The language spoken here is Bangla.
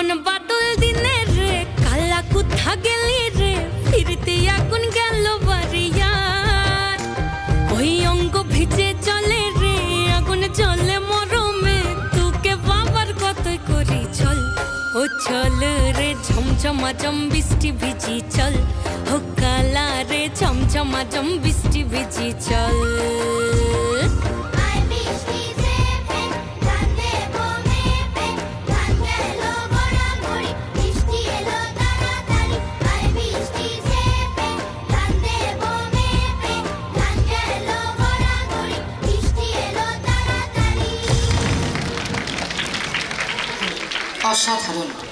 ইমন বাদল দিনে রে, কালা কোথা গেলি রে? ফিরতে আগুন গেল বাড়িয়ার। ওই অঙ্গ ভিজে চলে রে, আগুন চলে মরমে। তোকে বাবার কতই করি চল, ও চল রে, ঝমঝমা জম বৃষ্টি ভিজি চল। ও কালা রে, ঝমঝমা জম বৃষ্টি ভিজি চল। অসাধারণ।